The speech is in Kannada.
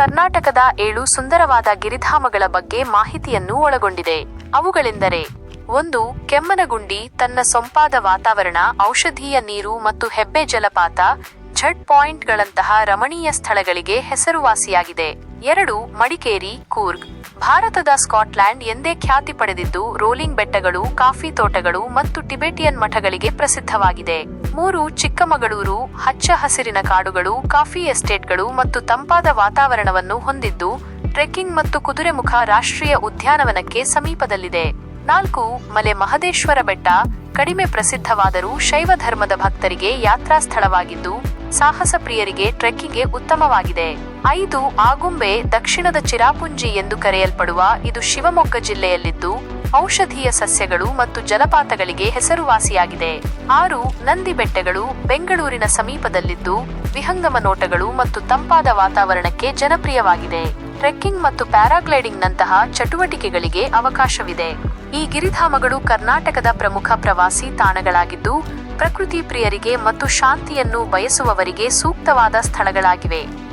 ಕರ್ನಾಟಕದ ಏಳು ಸುಂದರವಾದ ಗಿರಿಧಾಮಗಳ ಬಗ್ಗೆ ಮಾಹಿತಿಯನ್ನು ಒಳಗೊಂಡಿದೆ. ಅವುಗಳೆಂದರೆ, ಒಂದು, ಕೆಮ್ಮನಗುಂಡಿ, ತನ್ನ ಸೊಂಪಾದ ವಾತಾವರಣ, ಔಷಧೀಯ ನೀರು ಮತ್ತು ಹೆಬ್ಬೆ ಜಲಪಾತ, ಝಡ್ ಪಾಯಿಂಟ್ಗಳಂತಹ ರಮಣೀಯ ಸ್ಥಳಗಳಿಗೆ ಹೆಸರುವಾಸಿಯಾಗಿದೆ. ಎರಡು, ಮಡಿಕೇರಿ, ಕೂರ್ಗ್. ಭಾರತದ ಸ್ಕಾಟ್ಲ್ಯಾಂಡ್ ಎಂದೇ ಖ್ಯಾತಿ ಪಡೆದಿದ್ದು, ರೋಲಿಂಗ್ ಬೆಟ್ಟಗಳು, ಕಾಫಿ ತೋಟಗಳು ಮತ್ತು ಟಿಬೆಟಿಯನ್ ಮಠಗಳಿಗೆ ಪ್ರಸಿದ್ಧವಾಗಿದೆ. ಮೂರು ಚಿಕ್ಕಮಗಳೂರು, ಹಚ್ಚ ಹಸಿರಿನ ಕಾಡುಗಳು, ಕಾಫಿ ಎಸ್ಟೇಟ್ಗಳು ಮತ್ತು ತಂಪಾದ ವಾತಾವರಣವನ್ನು ಹೊಂದಿದ್ದು, ಟ್ರೆಕ್ಕಿಂಗ್ ಮತ್ತು ಕುದುರೆಮುಖ ರಾಷ್ಟ್ರೀಯ ಉದ್ಯಾನವನಕ್ಕೆ ಸಮೀಪದಲ್ಲಿದೆ. ನಾಲ್ಕು ಮಲೆ ಮಹದೇಶ್ವರ ಬೆಟ್ಟ, ಕಡಿಮೆ ಪ್ರಸಿದ್ಧವಾದರೂ ಶೈವ ಧರ್ಮದ ಭಕ್ತರಿಗೆ ಯಾತ್ರಾ ಸ್ಥಳವಾಗಿದ್ದು, ಸಾಹಸ ಪ್ರಿಯರಿಗೆ ಟ್ರೆಕ್ಕಿಂಗ್ಗೆ ಉತ್ತಮವಾಗಿದೆ. ಐದು, ಆಗುಂಬೆ, ದಕ್ಷಿಣದ ಚಿರಾಪುಂಜಿ ಎಂದು ಕರೆಯಲ್ಪಡುವ ಇದು ಶಿವಮೊಗ್ಗ ಜಿಲ್ಲೆಯಲ್ಲಿದ್ದು ಔಷಧೀಯ ಸಸ್ಯಗಳು ಮತ್ತು ಜಲಪಾತಗಳಿಗೆ ಹೆಸರುವಾಸಿಯಾಗಿದೆ. ಆರು ನಂದಿ ಬೆಟ್ಟಗಳು ಬೆಂಗಳೂರಿನ ಸಮೀಪದಲ್ಲಿದ್ದು, ವಿಹಂಗಮ ನೋಟಗಳು ಮತ್ತು ತಂಪಾದ ವಾತಾವರಣಕ್ಕೆ ಜನಪ್ರಿಯವಾಗಿದೆ. ಟ್ರೆಕ್ಕಿಂಗ್ ಮತ್ತು ಪ್ಯಾರಾಗ್ಲೈಡಿಂಗ್ ನಂತಹ ಚಟುವಟಿಕೆಗಳಿಗೆ ಅವಕಾಶವಿದೆ. ಈ ಗಿರಿಧಾಮಗಳು ಕರ್ನಾಟಕದ ಪ್ರಮುಖ ಪ್ರವಾಸಿ ತಾಣಗಳಾಗಿದ್ದು, ಪ್ರಕೃತಿ ಪ್ರಿಯರಿಗೆ ಮತ್ತು ಶಾಂತಿಯನ್ನು ಬಯಸುವವರಿಗೆ ಸೂಕ್ತವಾದ ಸ್ಥಳಗಳಾಗಿವೆ.